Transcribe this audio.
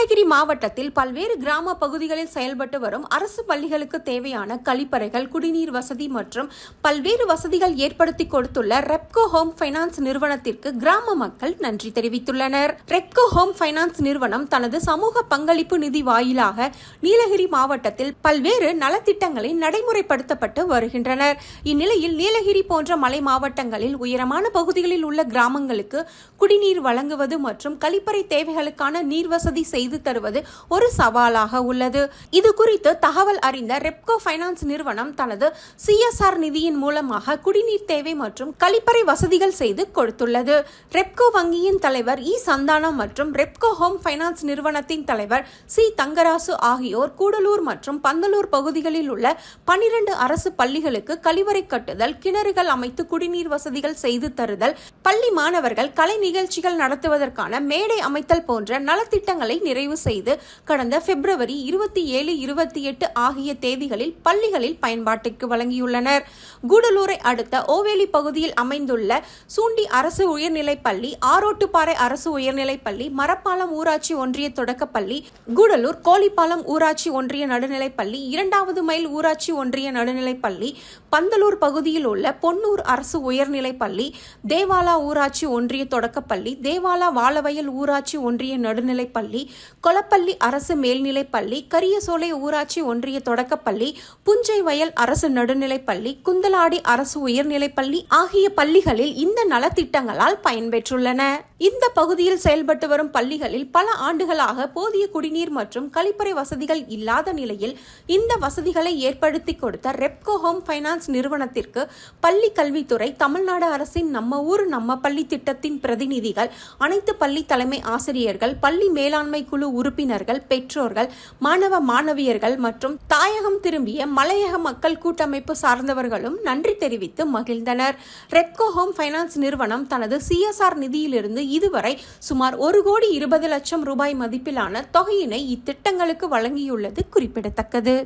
நீலகிரி மாவட்டத்தில் பல்வேறு கிராம பகுதிகளில் செயல்பட்டு வரும் அரசு பள்ளிகளுக்கு தேவையான கழிப்பறைகள் குடிநீர் வசதி மற்றும் பல்வேறு வசதிகள் ஏற்படுத்தி கொடுத்துள்ள ரெப்கோ ஹோம் ஃபைனான்ஸ் நிறுவனத்திற்கு கிராம மக்கள் நன்றி தெரிவித்துள்ளனர். ரெப்கோ ஹோம் ஃபைனான்ஸ் நிறுவனம் தனது சமூக பங்களிப்பு நிதி வாயிலாக நீலகிரி மாவட்டத்தில் பல்வேறு நலத்திட்டங்களை நடைமுறைப்படுத்தப்பட்டு வருகின்றனர். இந்நிலையில் நீலகிரி போன்ற மலை மாவட்டங்களில் உயரமான பகுதிகளில் உள்ள கிராமங்களுக்கு குடிநீர் வழங்குவது மற்றும் கழிப்பறை தேவைகளுக்கான நீர் வசதி செய்து தருவது ஒரு சவாலாக உள்ளது. இது குறித்து தகவல் அறிந்த ரெப்கோ ஃபைனான்ஸ் நிறுவனம் தனது சிஎஸ்ஆர் நிதியின் மூலமாக குடிநீர் தேவை மற்றும் கழிப்பறை வசதிகள் செய்து கொடுத்துள்ளது. ரெப்கோ வங்கியின் தலைவர் இ. சந்தானம் மற்றும் ரெப்கோ ஹோம் ஃபைனான்ஸ் நிறுவனத்தின் தலைவர் சி. தங்கராசு ஆகியோர் கூடலூர் மற்றும் பந்தலூர் பகுதிகளில் உள்ள பனிரெண்டு அரசு பள்ளிகளுக்கு கழிவறை கட்டுதல் கிணறுகள் அமைத்து குடிநீர் வசதிகள் செய்து தருதல் பள்ளி மாணவர்கள் கலை நிகழ்ச்சிகள் நடத்துவதற்கான மேடை அமைத்தல் போன்ற நலத்திட்டங்களை நிறைவு செய்து கடந்த பிப்ரவரி இருபத்தி ஏழு இருபத்தி எட்டு ஆகிய தேதிகளில் பள்ளிகளில் பயன்பாட்டுக்கு வழங்கியுள்ளனர். கூடலூரை அடுத்த ஓவேலி பகுதியில் அமைந்துள்ள சூண்டி அரசு உயர்நிலைப் பள்ளி ஆரோட்டுப்பாறை அரசு உயர்நிலைப் பள்ளி மரப்பாலம் ஊராட்சி ஒன்றிய தொடக்கப்பள்ளி கூடலூர் கோழிப்பாலம் ஊராட்சி ஒன்றிய நடுநிலைப்பள்ளி இரண்டாவது மைல் ஊராட்சி ஒன்றிய நடுநிலைப் பள்ளி பந்தலூர் பகுதியில் உள்ள பொன்னூர் அரசு உயர்நிலைப் பள்ளி தேவாலா ஊராட்சி ஒன்றிய தொடக்கப்பள்ளி தேவாலா வாழவயல் ஊராட்சி ஒன்றிய நடுநிலைப் கொலப்பள்ளி கொளப்பள்ளி அரசு மேல்நிலைப்பள்ளி கரியசோலை ஊராட்சி ஒன்றிய தொடக்கப்பள்ளி புஞ்சை வயல் அரசு நடுநிலைப்பள்ளி குந்தலாடி அரசு உயர்நிலைப்பள்ளி ஆகிய பள்ளிகளில் இந்த நலத்திட்டங்களால் பயன்பெற்றுள்ளன. இந்த பகுதியில் செயல்பட்டு வரும் பள்ளிகளில் பல ஆண்டுகளாக போதிய குடிநீர் மற்றும் கழிப்பறை வசதிகள் இல்லாத நிலையில் இந்த வசதிகளை ஏற்படுத்தி கொடுத்த ரெப்கோ ஹோம் ஃபைனான்ஸ் நிறுவனத்திற்கு பள்ளி கல்வித்துறை தமிழ்நாடு அரசின் நம்ம ஊர் நம்ம பள்ளி திட்டத்தின் பிரதிநிதிகள் அனைத்து பள்ளி தலைமை ஆசிரியர்கள் பள்ளி மேலாண்மை குழு உறுப்பினர்கள் பெற்றோர்கள் மாணவ மாணவியர்கள் மற்றும் தாயகம் திரும்பிய மலையக மக்கள் கூட்டமைப்பு சார்ந்தவர்களும் நன்றி தெரிவித்து மகிழ்ந்தனர். ரெப்கோ ஹோம் ஃபைனான்ஸ் நிறுவனம் தனது சிஎஸ்ஆர் நிதியிலிருந்து இதுவரை சுமார் ஒரு கோடி இருபது லட்சம் ரூபாய் மதிப்பிலான தொகையினை இத்திட்டங்களுக்கு வழங்கியுள்ளது குறிப்பிடத்தக்கது.